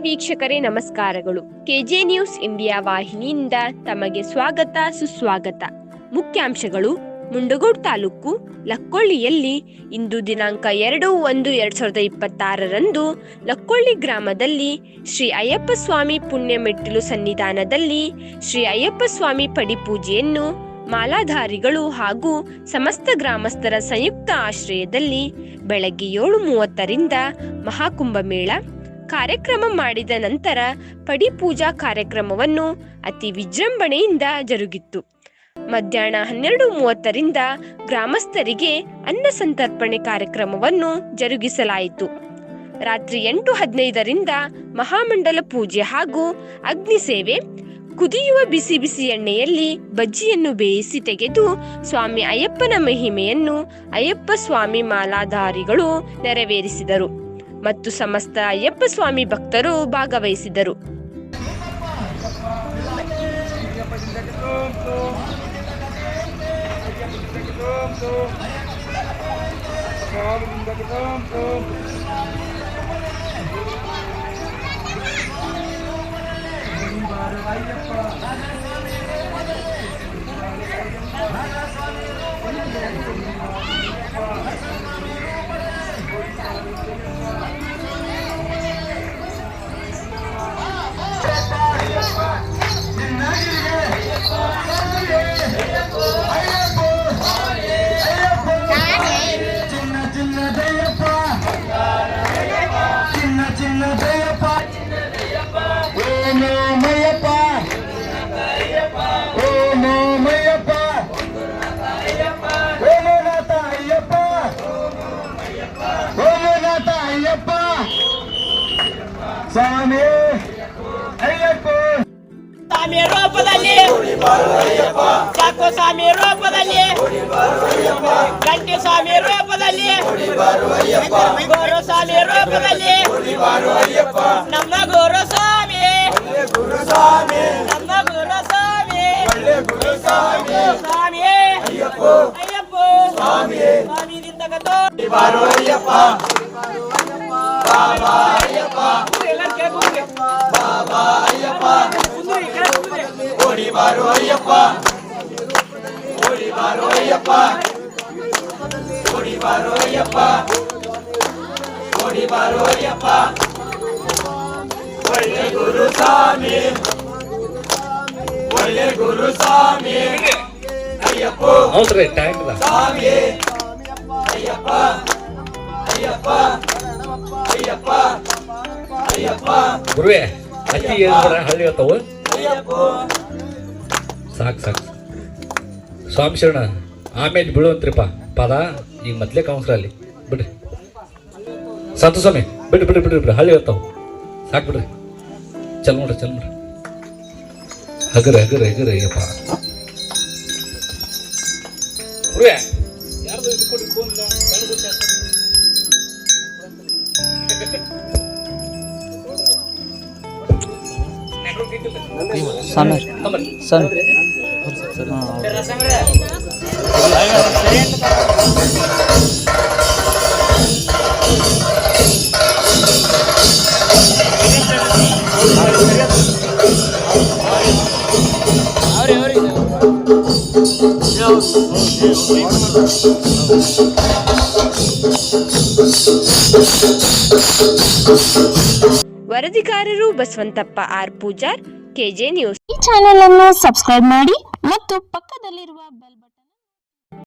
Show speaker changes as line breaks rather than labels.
ವೀಕ್ಷಕರೇ, ನಮಸ್ಕಾರಗಳು. K J news India ವಾಹಿನಿಯಿಂದ ತಮಗೆ ಸ್ವಾಗತ, ಸುಸ್ವಾಗತ. ಮುಖ್ಯಾಂಶಗಳು. ಮುಂಡಗೋಡ್ ತಾಲೂಕು, ಲಕ್ಕೊಳ್ಳಿಯಲ್ಲಿ ಇಂದು ದಿನಾಂಕ ಎರಡು ಒಂದು ಎರಡ್ ಸಾವಿರದ ಇಪ್ಪತ್ತಾರರಂದು ಲಕ್ಕೊಳ್ಳಿ ಗ್ರಾಮದಲ್ಲಿ ಶ್ರೀ ಅಯ್ಯಪ್ಪ ಸ್ವಾಮಿ ಪುಣ್ಯಮೆಟ್ಟಿಲು ಸನ್ನಿಧಾನದಲ್ಲಿ ಶ್ರೀ ಅಯ್ಯಪ್ಪ ಸ್ವಾಮಿ ಪಡಿಪೂಜೆಯನ್ನು ಮಾಲಾಧಾರಿಗಳು ಹಾಗೂ ಸಮಸ್ತ ಗ್ರಾಮಸ್ಥರ ಸಂಯುಕ್ತ ಆಶ್ರಯದಲ್ಲಿ ಬೆಳಗ್ಗೆ ಏಳು ಮೂವತ್ತರಿಂದ ಮಹಾಕುಂಭಮೇಳ ಕಾರ್ಯಕ್ರಮ ಮಾಡಿದ ನಂತರ ಪಡಿಪೂಜಾ ಕಾರ್ಯಕ್ರಮವನ್ನು ಅತಿ ವಿಜೃಂಭಣೆಯಿಂದ ಜರುಗಿತ್ತು. ಮಧ್ಯಾಹ್ನ ಹನ್ನೆರಡು ಮೂವತ್ತರಿಂದ ಗ್ರಾಮಸ್ಥರಿಗೆ ಅನ್ನ ಸಂತರ್ಪಣೆ ಕಾರ್ಯಕ್ರಮವನ್ನು ಜರುಗಿಸಲಾಯಿತು. ರಾತ್ರಿ ಎಂಟು ಹದಿನೈದರಿಂದ ಮಹಾಮಂಡಲ ಪೂಜೆ ಹಾಗೂ ಅಗ್ನಿ ಸೇವೆ, ಕುದಿಯುವ ಬಿಸಿ ಬಿಸಿ ಎಣ್ಣೆಯಲ್ಲಿ ಬಜ್ಜಿಯನ್ನು ಬೇಯಿಸಿ ತೆಗೆದು ಸ್ವಾಮಿ ಅಯ್ಯಪ್ಪನ ಮಹಿಮೆಯನ್ನು ಅಯ್ಯಪ್ಪ ಸ್ವಾಮಿ ಮಾಲಾಧಾರಿಗಳು ನೆರವೇರಿಸಿದರು. ಮತ್ತು ಸಮಸ್ತ ಅಯ್ಯಪ್ಪ ಸ್ವಾಮಿ ಭಕ್ತರು ಭಾಗವಹಿಸಿದರು.
ಸ್ವಾಮಿ ಅಯ್ಯಪ್ಪ
ಸ್ವಾಮಿ ರೂಪದಲ್ಲಿ ಸಾಕು ಸ್ವಾಮಿ ರೂಪದಲ್ಲಿ ಗಂಟಿ ಸ್ವಾಮಿ ರೂಪದಲ್ಲಿ ಗುರು ಸ್ವಾಮಿ ರೂಪದಲ್ಲಿ ನಮ್ಮ ಗುರು ಸ್ವಾಮಿ ನಮ್ಮ ಗುರು ಸ್ವಾಮಿ ಸ್ವಾಮಿ ಅಯ್ಯಪ್ಪ ಸ್ವಾಮಿ ನಿಂತಕತ್ತೋ ಎಲ್ಲರೂ ಕೇಳ್ಕೊಂಡ್ರೆ. பாபா ஐயப்பா ஓடி வாரோ ஐயப்பா ஓடி வாரோ ஐயப்பா ஓடி வாரோ ஐயப்பா ஓடி வாரோ ஐயப்பா ஒள்ளே குருசாமி ஒள்ளே குருசாமி
ஐயப்போ ஆல்ரெடி டேங்க் தான் சாமி ஐயப்பா குருவே ಅಕ್ಕಿ ಏನಿದ್ರ ಹಳ್ಳಿ ಹೇಳ್ತಾವ ಸಾಕು ಸಾಕು. ಸ್ವಾಮಿ ಶರಣ, ಆಮೇಲೆ ಬೀಳುವಂತ್ರಿಪ್ಪ ಪದ, ಈಗ ಮೊದ್ಲೇ ಕೌನ್ಸ್ರಲ್ಲಿ ಬಿಡ್ರಿ. ಸಂತು ಸ್ವಾಮಿ, ಬಿಡ್ರಿ ಬಿಡ್ರಿ ಬಿಡ್ರಿ ಬಿಡ್ರಿ. ಹಳ್ಳಿ ಇರ್ತಾವ ಸಾಕು ಬಿಡ್ರಿ. ಚಲ್ ನೋಡ್ರಿ ಚಲ್ ನೋಡ್ರಿ. ಹಗರ ಹಗರ ಹಗರ, ಅಯ್ಯಪ್ಪ. ಯಾರ್ದು ಇದು ಕೊಡ್ರಿ, phone ಸಣ್ಣ
ವರದಿಗಾರರು Basavanthappa R Pujar KJ news.
ಈ ಚಾನೆಲ್ ಅನ್ನು ಸಬ್ಸ್ಕ್ರೈಬ್ ಮಾಡಿ ಮತ್ತು ಪಕ್ಕದಲ್ಲಿರುವ ಬೆಲ್